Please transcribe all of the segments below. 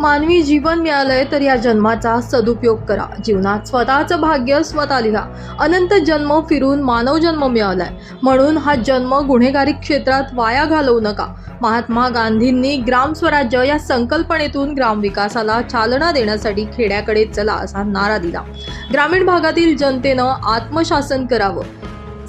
मानवी जीवन मिळालंय तर या जन्माचा सदुपयोग करा. जीवनात स्वतःचं भाग्य स्वतः लिहा अनंत जन्म फिरून मानव जन्म मिळालाय. म्हणून हा जन्म गुन्हेगारी क्षेत्रात वाया घालवू नका. महात्मा गांधींनी ग्राम स्वराज्य या संकल्पनेतून ग्रामविकासाला चालना देण्यासाठी खेड्याकडे चला असा नारा दिला. ग्रामीण भागातील जनतेनं आत्मशासन करावं.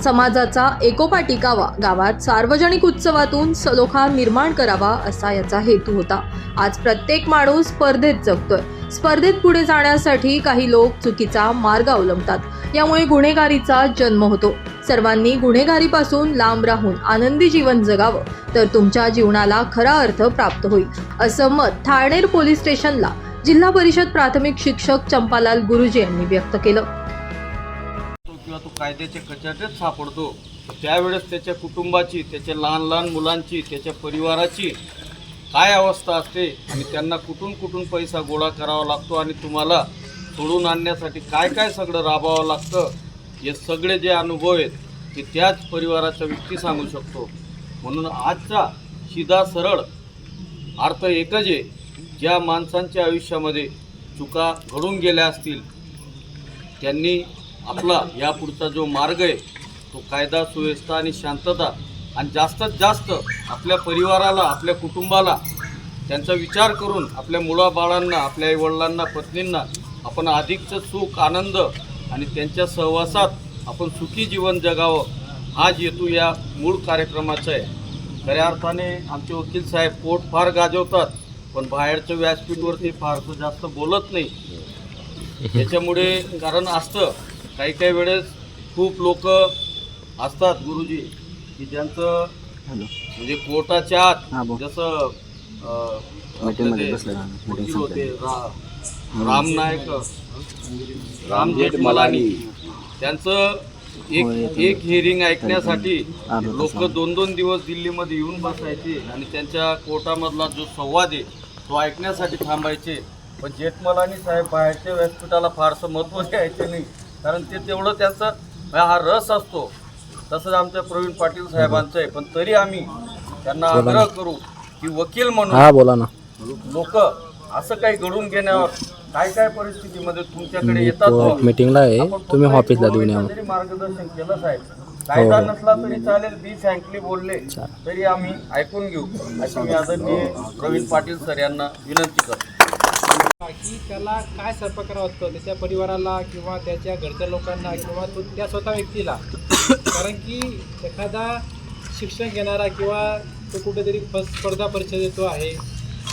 समाजाचा एकोपा टिकावा गावात सार्वजनिक उत्सवातून सलोखा निर्माण करावा असा याचा हेतू होता. आज प्रत्येक माणूस स्पर्धेत जगतोय. स्पर्धेत पुढे जाण्यासाठी काही लोक चुकीचा मार्ग अवलंबतात. यामुळे गुन्हेगारीचा जन्म होतो. सर्वांनी गुन्हेगारीपासून लांब राहून आनंदी जीवन जगावं तर तुमच्या जीवनाला खरा अर्थ प्राप्त होईल असं मत ठाणेर पोलीस स्टेशनला जिल्हा परिषद प्राथमिक शिक्षक चंपालाल गुरुजी यांनी व्यक्त केलं. तो तो कायद्याच्या कचाट्यात सापडतो. त्यावेळेस त्याच्या कुटुंबाची त्याच्या लहान लहान मुलांची त्याच्या परिवाराची काय अवस्था असते आणि त्यांना कुठून कुठून पैसा गोळा करावा लागतो आणि तुम्हाला सोडून आणण्यासाठी काय काय सगळं राबवावं लागतं हे सगळे जे अनुभव आहेत ते त्याच परिवाराचा व्यक्ती सांगू शकतो. म्हणून आजचा सीधा सरळ अर्थ एकच आहे ज्या माणसांच्या आयुष्यामध्ये चुका घडून गेल्या असतील त्यांनी आपला यापुढचा जो मार्ग आहे तो कायदा सुव्यवस्था आणि शांतता आणि जास्तीत जास्त आपल्या परिवाराला आपल्या कुटुंबाला त्यांचा विचार करून आपल्या मुलाबाळांना आपल्या आईवडिलांना पत्नींना आपण अधिकचं सुख आनंद आणि त्यांच्या सहवासात आपण सुखी जीवन जगावं हा हेतू या मूळ कार्यक्रमाचा आहे. खऱ्या अर्थाने आमचे वकील साहेब पोट फार गाजवतात पण बाहेरच्या व्यासपीठवरती फारसं जास्त बोलत नाही. त्याच्यामुळे कारण असतं काही काही वेळेस खूप लोक असतात गुरुजी की ज्यांचं म्हणजे कोर्टाच्या आत जसं वकील होते रा- राम नायक राम जेठमलानी त्यांचं एक एक हिअरिंग ऐकण्यासाठी लोक दोन दोन दिवस दिल्लीमध्ये येऊन बसायचे आणि त्यांच्या कोर्टामधला जो संवाद आहे तो ऐकण्यासाठी थांबायचे. पण जेठमलानी साहेब बाहेरच्या व्यासपीठाला फारसं महत्त्व द्यायचे नाही. कारण ते तेवढं त्यांचं हा रस असतो. तसंच आमच्या प्रवीण पाटील साहेबांचं आहे पण तरी आम्ही त्यांना आग्रह करू की वकील म्हणून हा बोला ना. लोक असं काही घडून घेण्यावर काय काय परिस्थितीमध्ये तुमच्याकडे येतात. मीटिंगला आहे. तुम्ही ऑफिसला देऊन या. मार्गदर्शन केलं साहेब. कायदा नसला तरी चालेल बी फ्रँकली बोलले तरी आम्ही ऐकून घेऊ. अशी मी आदरणीय प्रवीण पाटील सर यांना विनंती करतो. की त्याला काय सर्प करावं असतं त्याच्या परिवाराला किंवा त्याच्या घरच्या लोकांना किंवा तो त्या स्वतः व्यक्तीला? कारण की एखादा शिक्षण घेणारा किंवा तो कुठेतरी प स्पर्धा परीक्षा देतो आहे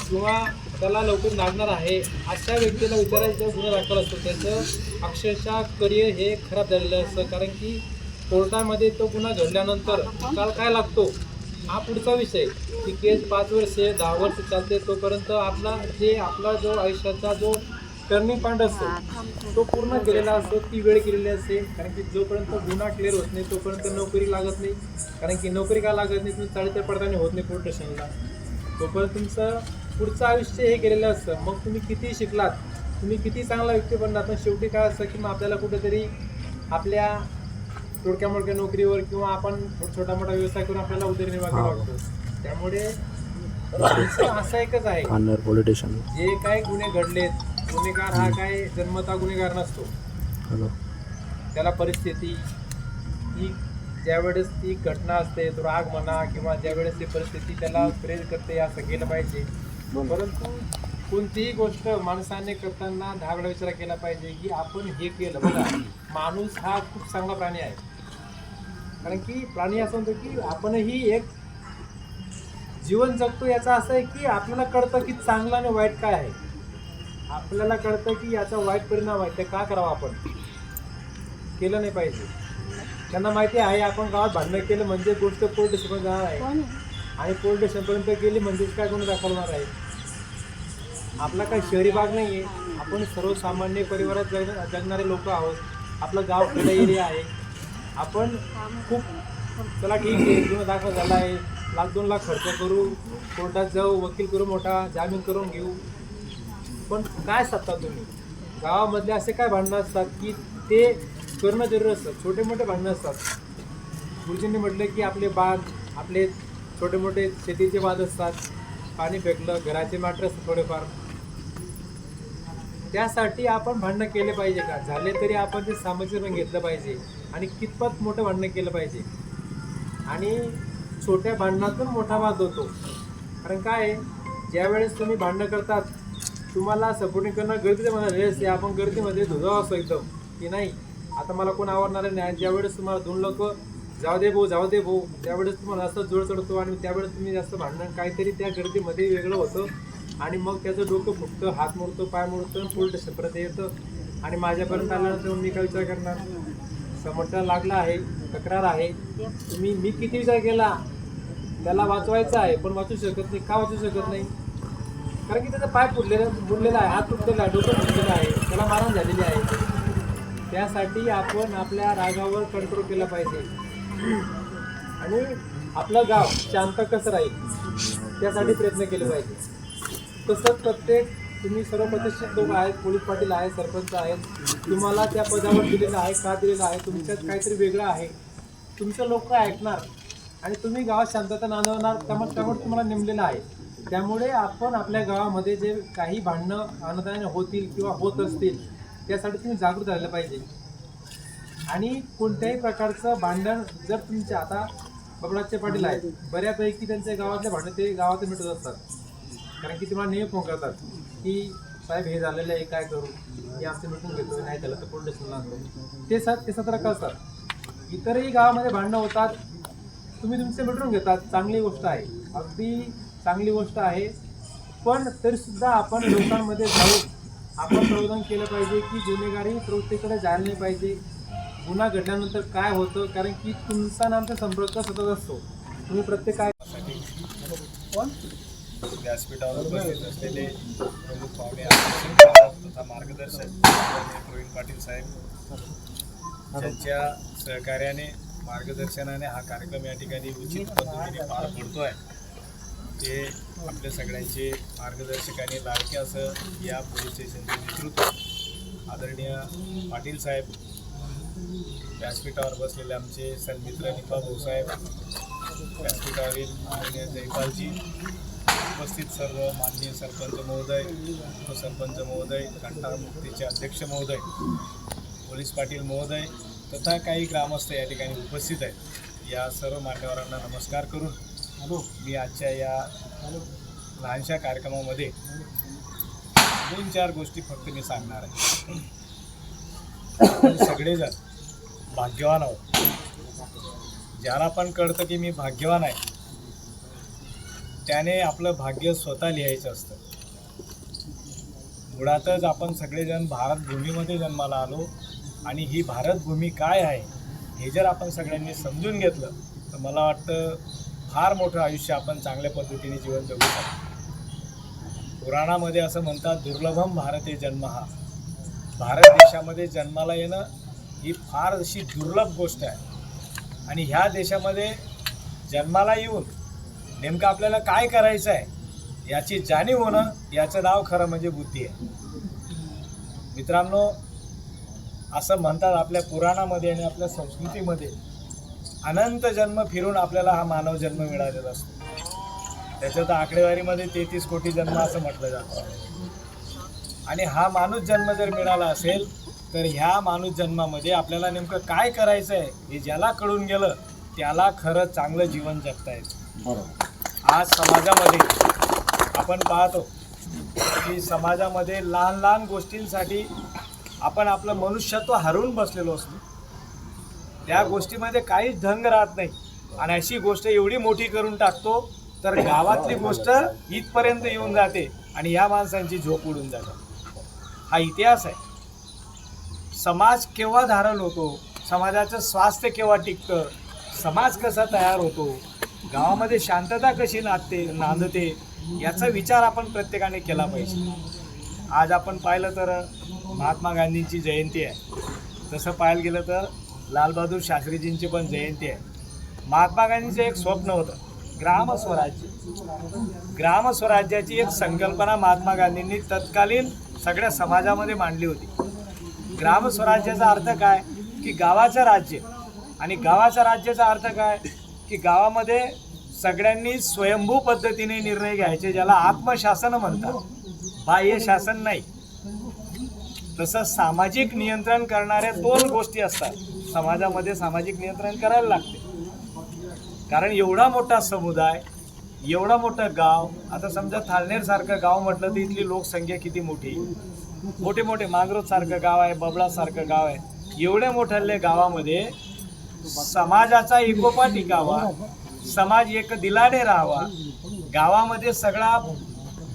किंवा त्याला लवकर लागणार आहे अशा व्यक्तीला विचारायचं गुन्हा दाखल असतो. त्याचं अक्षरशः करिअर हे खराब झालेलं असतं. कारण की कोर्टामध्ये तो गुन्हा घडल्यानंतर निकाल काय लागतो? हा पुढचा विषय ती केस पाच वर्षे दहा वर्ष चालते तोपर्यंत आपला जे आपला जो आयुष्याचा जो टर्निंग पॉईंट असतो तो पूर्ण केलेला असतो ती वेळ केलेली असते. कारण की जोपर्यंत गुन्हा क्लिअर होत नाही तोपर्यंत नोकरी लागत नाही. कारण की नोकरी का लागत नाही तुम्ही चाळीच्या पडताना होत नाही पोलीस स्टेशनला तोपर्यंत तुमचं पुढचं आयुष्य हे केलेलं असतं. मग तुम्ही किती शिकलात? तुम्ही किती चांगला व्यक्ती बनलात? पण शेवटी काय असतं की मग आपल्याला कुठेतरी आपल्या थोडक्या मोडक्या नोकरीवर किंवा आपण छोटा मोठा व्यवसाय करून आपल्याला उदरनिर्वाह लागतो. त्यामुळे असा एकच आहे. जे काय गुन्हे घडलेत गुन्हेगार हा काय जन्मता गुन्हेगार नसतो. त्याला परिस्थिती ही ज्यावेळेस ती घटना असते तो राग म्हणा किंवा ज्यावेळेस ती परिस्थिती त्याला प्रेरित करते असं केलं पाहिजे. परंतु कोणतीही गोष्ट माणसाने करताना दहा वेळा विचार केला पाहिजे की आपण हे केलं. बघा माणूस हा खूप चांगला प्राणी आहे. कारण की प्राणी असं म्हणतो की आपणही एक जीवन जगतो याचा असं आहे की आपल्याला कळतं की चांगलं आणि वाईट काय आहे. आपल्याला कळतं की याचा वाईट परिणाम आहे ते का करावं आपण? केलं नाही पाहिजे. त्यांना माहिती आहे आपण गावात भांडण केलं म्हणजे गोष्ट पोलीस स्टेशन जाणार आहे. आणि पोलीस स्टेशनपर्यंत गेली म्हणजेच काय गुन्हा दाखवणार आहे? आपला काही शहरी भाग नाही आहे. आपण सर्वसामान्य परिवारात जग जगणारे लोक आहोत. आपलं गाव खेडा एरिया आहे. आपण खूप चला ठीक आहे गुन्हा दाखल झाला आहे. लाख दोन लाख खर्च करू. कोर्टात जाऊ वकील करू मोठा जामीन करून घेऊ. पण काय साधता तुम्ही? गावामधले असे काय भांडणं असतात की ते करणं जरूर असतं छोटे मोठे भांडणं असतात. गुरुजींनी म्हटलं की आपले बाग आपले छोटे मोठे शेतीचे वाद असतात. पाणी फेकलं घराचे मॅटर असतात थोडेफार. त्यासाठी आपण भांडणं केले पाहिजे का? झाले तरी आपण ते सामंजस्य घेतलं पाहिजे आणि कितपत मोठं भांडणं केलं पाहिजे. आणि छोट्या भांडणातून मोठा वाद होतो. कारण काय आहे, ज्यावेळेस तुम्ही भांडणं करतात तुम्हाला सपोर्टिंग करणं गर्दीचं म्हणा रेस आहे आपण गर्दीमध्ये धुजाव असतो एकदम. की नाही? आता मला कोण आवडणार नाही. आणि ज्यावेळेस तुम्हाला दोन लोक जाऊ दे भाऊ जाऊ दे भाऊ त्यावेळेस तुम्हाला जास्त जोड चढतो आणि त्यावेळेस तुम्ही जास्त भांडण काहीतरी त्या गर्दीमध्ये वेगळं होतं. आणि मग त्याचं डोकं फुटतं हात मोडतो पाय मोडतो उलट पुढे येतं. आणि माझ्यापर्यंत आल्यानंतर मी काय विचार करणार? समोरचा लागला आहे तक्रार आहे. तुम्ही मी किती विचार केला? त्याला वाचवायचं आहे पण वाचू शकत नाही. का वाचू शकत नाही? कारण की त्याचा पाय फुटलेला बुडलेला आहे हात तुटलेला आहे डोकं फुटलेलं आहे. त्याला मारण झालेली आहे. त्यासाठी आपण आपल्या रागावर कंट्रोल केला पाहिजे. आणि आपलं गाव शांत कसं राहील त्यासाठी प्रयत्न केले पाहिजे. तसंच प्रत्येक तुम्ही सर्व प्रतिष्ठित लोक आहेत पोलीस पाटील आहेत सरपंच आहेत तुम्हाला त्या पदावर दिलेलं आहे का दिलेलं आहे तुमच्यात काहीतरी वेगळं आहे तुमचं लोक ऐकणार आणि तुम्ही गावात शांतता नांदवणार त्यामुळे त्यामुळे तुम्हाला नेमलेलं आहे. त्यामुळे आपण आपल्या गावामध्ये जे काही भांडणं आनंदाने होतील किंवा होत असतील त्यासाठी तुम्ही जागृत राहिलं पाहिजे. आणि कोणत्याही प्रकारचं भांडण जर तुमच्या आता बबडाचे पाटील आहेत बऱ्यापैकी त्यांच्या गावातले भांडण ते गावात मिटत असतात. कारण की तुम्हाला नेहमी फोन करतात की साहेब हे झालेलं आहे काय करू? हे असं मिटून घेतो नाही त्याला तर पोलीस स्टेशनला ते सात ते सतरा करतात इतरही गावामध्ये भांडणं होतात. तुम्ही तुमचे मिटवून घेतात. चांगली गोष्ट आहे. अगदी चांगली गोष्ट आहे. पण तरीसुद्धा आपण लोकांमध्ये जाऊन आपण प्रबोधन केलं पाहिजे की गुन्हेगारी प्रवृत्तीकडे जायला नाही पाहिजे. गुन्हा घडल्यानंतर काय होतं? कारण की तुमचा आमचा संपर्क सतत असतो. तुम्ही प्रत्येक काय कोण? व्यासपीठावर उपस्थित असलेले प्रमुख पाहुणे तथा मार्गदर्शक प्रवीण पाटील साहेब. त्यांच्या सहकार्याने मार्गदर्शनाने हा कार्यक्रम या ठिकाणी उचित पद्धतीने पार पडतो आहे ते आपल्या सगळ्यांचे मार्गदर्शकाने लाडके असं या पोलीस स्टेशनचे नेतृत्व आदरणीय पाटील साहेब व्यासपीठावर बसलेले आमचे सन्मित्र निपा भाऊसाहेब व्यासपीठावरील आदरणीय जयपालजी उपस्थित सर्व माननीय सरपंच महोदय उपसरपंच महोदय घंटा मुक्तीचे अध्यक्ष महोदय पोलीस पाटील महोदय तथा काही ग्रामस्थ या ठिकाणी उपस्थित आहेत. या सर्व मान्यवरांना नमस्कार करून मी आजच्या या लहानशा कार्यक्रमामध्ये दोन चार गोष्टी फक्त मी सांगणार आहे. आपण सगळेजण भाग्यवान आहोत. ज्याला पण कळतं की मी भाग्यवान आहे त्याने आपलं भाग्य स्वतः लिहायचं असतं. मुळातच आपण सगळेजण भारतभूमीमध्ये जन्माला आलो आणि ही भारतभूमी काय आहे हे जर आपण सगळ्यांनी समजून घेतलं तर मला वाटतं फार मोठं आयुष्य आपण चांगल्या पद्धतीने जीवन जगू शकतो. पुराणामध्ये असं म्हणतात दुर्लभम भारते जन्म हा भारत देशामध्ये जन्माला येणं ही फार अशी दुर्लभ गोष्ट आहे. आणि ह्या देशामध्ये जन्माला येऊन नेमकं आपल्याला काय करायचं आहे याची जाणीव होणं याचं नाव खरं म्हणजे बुद्धी आहे. मित्रांनो असं म्हणतात आपल्या पुराणामध्ये आणि आपल्या संस्कृतीमध्ये अनंत जन्म फिरून आपल्याला हा मानव जन्म मिळालेला असतो. त्याच्यात आकडेवारीमध्ये तेहतीस कोटी जन्म असं म्हटलं जातं. आणि हा माणूस जन्म जर मिळाला असेल तर ह्या माणूस जन्मामध्ये आपल्याला नेमकं काय करायचं आहे हे ज्याला कळून गेलं त्याला खरं चांगलं जीवन जगता येतं. आज समाजामध्ये आपण पाहतो की समाजामध्ये लहान लहान गोष्टींसाठी आपण आपलं मनुष्यत्व हरवून बसलेलो असतो. त्या गोष्टीमध्ये काहीच ढंग राहत नाही. आणि अशी गोष्ट एवढी मोठी करून टाकतो तर गावातली गोष्ट इथपर्यंत येऊन जाते आणि या माणसांची झोप उडून जाते. हा इतिहास आहे. समाज केव्हा धारण होतो? समाजाचं स्वास्थ्य केव्हा टिकतं? समाज कसा तयार होतो? गावामध्ये शांतता कशी नांदते नांदते याचा विचार आपण प्रत्येकाने केला पाहिजे. आज आपण पाहिलं तर महात्मा गांधींची जयंती आहे. तसं पाहायला गेलं तर लालबहादूर शास्त्रीजींची पण जयंती आहे. महात्मा गांधींचं एक स्वप्न होतं. ग्रामस्वराज्य ग्रामस्वराज्याची एक संकल्पना महात्मा गांधींनी तत्कालीन सगळ्या समाजामध्ये मांडली होती. ग्रामस्वराज्याचा अर्थ काय? की गावाचं राज्य. आणि गावाचं राज्याचा अर्थ काय? की गावामध्ये सगळ्यांनी स्वयंभू पद्धतीने निर्णय घ्यायचे ज्याला आत्मशासन म्हणतात. बाह्य शासन नाही. तसं सामाजिक नियंत्रण करणाऱ्या दोन गोष्टी असतात. समाजामध्ये सामाजिक नियंत्रण करायला लागते. कारण एवढा मोठा समुदाय एवढा मोठं गाव आता समजा थालनेर सारखं गाव म्हटलं तर इथली लोकसंख्या किती मोठी? मोठे मोठे मांगरोज सारखं गाव आहे बबळासारखं गाव आहे. एवढ्या मोठ्या गावामध्ये समाजाचा एकोपा टिकावा समाज एक दिलाने राहावा. गावामध्ये सगळा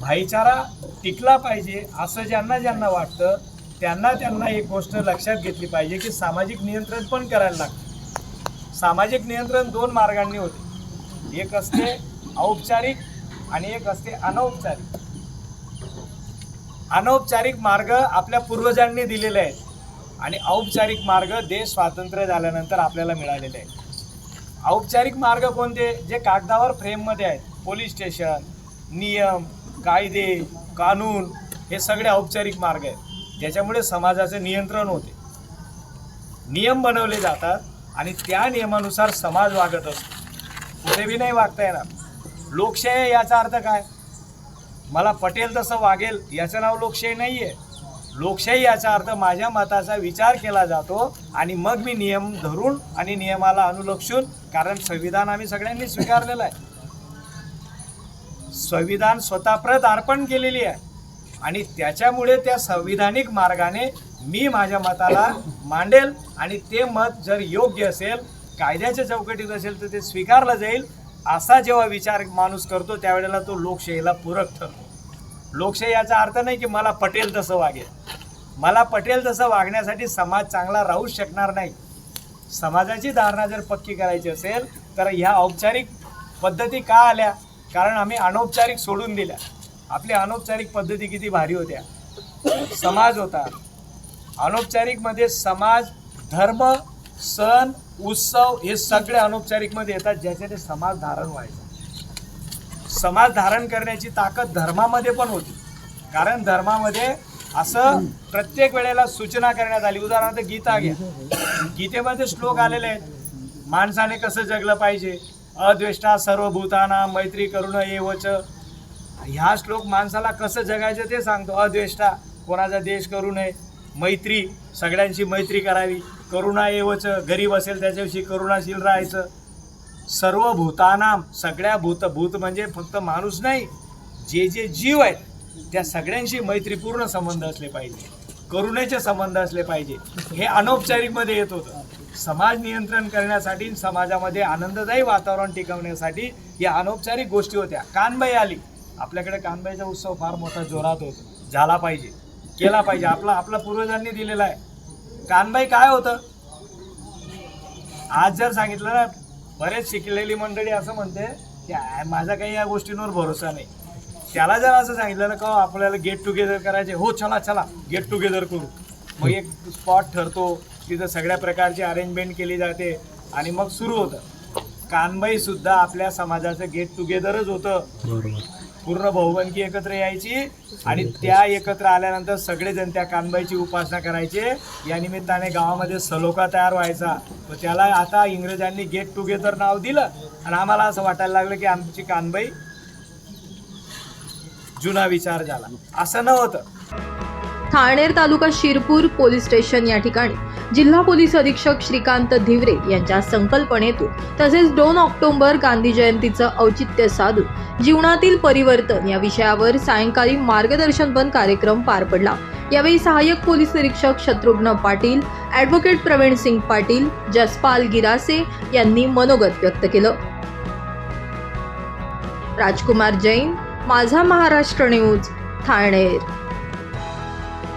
भाईचारा टिकला पाहिजे असं ज्यांना ज्यांना वाटतं त्यांना त्यांना एक गोष्ट लक्षात घेतली पाहिजे की सामाजिक नियंत्रण पण करायला लागतं. सामाजिक नियंत्रण दोन मार्गांनी होते. एक असते औपचारिक आणि एक असते अनौपचारिक. अनौपचारिक मार्ग आपल्या पूर्वजांनी दिलेले आहेत. आणि औपचारिक मार्ग देश स्वातंत्र्य झाल्यानंतर आपल्याला मिळालेले आहेत. औपचारिक मार्ग कोणते? जे कागदावर फ्रेममध्ये आहेत. पोलीस स्टेशन नियम कायदे कानून हे सगळे औपचारिक मार्ग आहेत. ज्याच्यामुळे समाजाचे नियंत्रण होते. नियम बनवले जातात आणि त्या नियमानुसार समाज वागत असतो. कुठे बी नाही वागता येणार. लोकशाही याचा अर्थ काय? मला पटेल तसं वागेल याचं नाव लोकशाही नाही आहे लोकशाही याचा अर्थ माझ्या मताचा विचार केला जातो आणि मग मी नियम धरून आणि नियमाला अनुलक्षून कारण संविधान आम्ही सगळ्यांनी स्वीकारलेलं आहे. संविधान स्वतःप्रत अर्पण केलेली आहे. आणि त्याच्यामुळे त्या संविधानिक मार्गाने मी माझ्या मताला मांडेल आणि ते मत जर योग्य असेल कायद्याच्या चौकटीत असेल तर ते स्वीकारलं जाईल असा जेव्हा विचार माणूस करतो त्यावेळेला तो लोकशाहीला पूरक ठरतो. लोकशाही याचा अर्थ नाही की मला पटेल तसं वागेल. मला पटेल तसं वागण्यासाठी समाज चांगला राहूच शकणार नाही. समाजाची धारणा जर पक्की करायची असेल तर ह्या औपचारिक पद्धती का आल्या? कारण आम्ही अनौपचारिक सोडून दिल्या. आपल्या अनौपचारिक पद्धती किती भारी होत्या. समाज होता. अनौपचारिकमध्ये समाज धर्म सण उत्सव हे सगळे अनौपचारिकमध्ये येतात ज्याच्याने समाज धारण व्हायचं. समाज धारण करण्याची ताकद धर्मामध्ये पण होती. कारण धर्मामध्ये असं प्रत्येक वेळेला सूचना करण्यात आली. उदाहरणार्थ गीता घ्या. गीतेमध्ये श्लोक आलेले आहेत. माणसाने कसं जगलं पाहिजे? अद्वेष्टा सर्वभूताना मैत्री करुण एवच. ह्या श्लोक माणसाला कसं जगायचं ते सांगतो. अद्वेष्टा कोणाचा देश करू नये. मैत्री सगळ्यांशी मैत्री करावी. करुणा एवच. गरीब असेल त्याच्याविषयी करुणाशील राहायचं. सर्व भूतानाम सगळ्या भूत भूत म्हणजे फक्त माणूस नाही जे जे जीव आहेत त्या सगळ्यांशी मैत्रीपूर्ण संबंध असले पाहिजे. करुणेचे संबंध असले पाहिजे. हे अनौपचारिकमध्ये येत होतं. समाज नियंत्रण करण्यासाठी समाजामध्ये आनंददायी वातावरण टिकवण्यासाठी या अनौपचारिक गोष्टी होत्या. कानबाई आली. आपल्याकडे कानबाईचा उत्सव फार मोठा जोरात होतो. झाला पाहिजे. केला पाहिजे. आपला आपल्या पूर्वजांनी दिलेला आहे. कानबाई काय होतं? आज जर सांगितलं ना बरेच शिकलेली मंडळी असं म्हणते की "आ, माझा काही या गोष्टींवर भरोसा नाही. त्याला जर असं सांगितलं ना का हो, आपल्याला गेट टुगेदर करायचे? हो चला चला गेट टुगेदर करू. मग एक स्पॉट ठरतो तिथं सगळ्या प्रकारची अरेंजमेंट केली जाते आणि मग सुरू होतं. कानबाई सुद्धा आपल्या समाजाचं गेट टुगेदरच होतं. पूर्ण बहुमंकी एकत्र यायची आणि त्या एकत्र आल्यानंतर सगळेजण त्या कानबाईची उपासना करायचे. या निमित्ताने गावामध्ये सलोखा तयार व्हायचा. तर त्याला आता इंग्रजांनी गेट टुगेदर नाव दिलं. आणि आम्हाला असं वाटायला लागलं की आमची कानबाई जुना विचार झाला. असं नव्हतं. ठाणेर तालुका शिरपूर पोलीस स्टेशन या ठिकाणी जिल्हा पोलीस अधीक्षक श्रीकांत धिवरे यांच्या संकल्पनेतून तसेच दोन ऑक्टोबर गांधी जयंतीचं औचित्य साधून जीवनातील परिवर्तन या विषयावर सायंकाळी मार्गदर्शनपण कार्यक्रम पार पडला. यावेळी सहाय्यक पोलीस निरीक्षक शत्रुघ्न पाटील ॲडव्होकेट प्रवीण सिंग पाटील जसपाल गिरासे यांनी मनोगत व्यक्त केलं. राजकुमार जैन माझा महाराष्ट्र न्यूज ठाणेर.